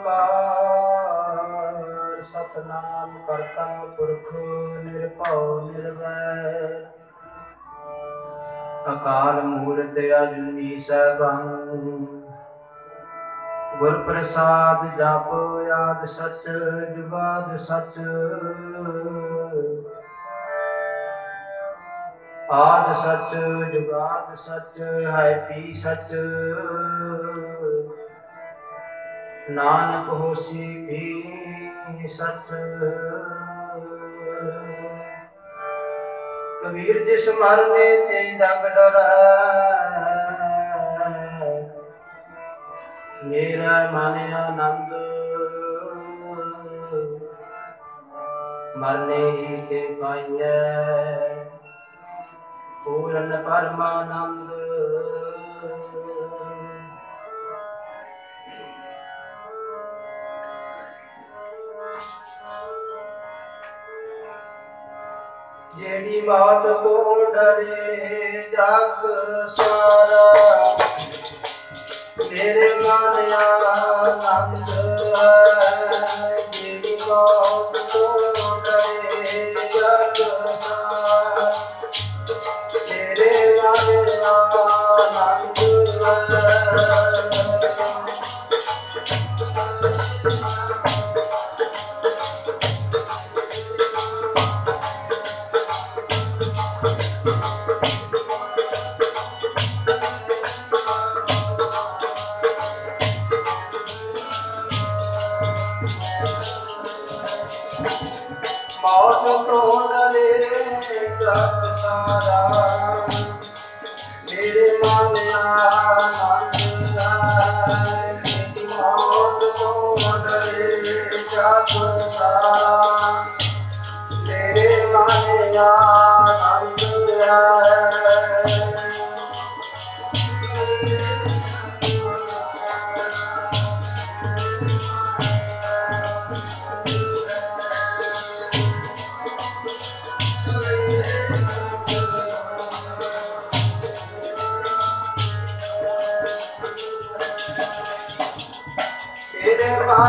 ਓੰਕਾਰ ਸਤਨਾਮ ਕਰਤਾ ਪੁਰਖ ਨਿਰਭਉ ਨਿਰਵੈਰ ਅਕਾਲ ਮੂਰਤ ਅਜੂਨੀ ਸੈਭੰ। ਗੁਰ ਪ੍ਰਸਾਦ ਜਪ ਆਦ ਸਚ, ਜੁਗਾਦ ਸਚ। ਆਦ ਸਚ, ਜੁਗਾਦ ਸਚ, ਹੈ ਪੀ ਸਚ। ਨਾਨਕ ਹੋਸੀ ਵੀ ਸਚ ਕਬੀਰ ਜਿਸ ਮਰਨੇ ਤੇ ਜਗ ਡਰੈ। ਮੇਰਾ ਮਨ ਆਨੰਦ। ਮਰਨੇ ਹੀ ਤੇ ਪਾਈਐ। ਪੂਰਨ ਪਰਮਾਨੰਦ। ਜਿਹੜੀ ਬਾਤ ਤੋਂ ਡਰੇ ਜਗ ਸਾਰਾ। ਮੇਰੇ ਮਨ ਆਨੰਦ ਹੈ ਮੇਰੇ ਮਨ ਆਨੰਦ ਹੈ ਮੌਤ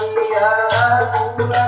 Yeah.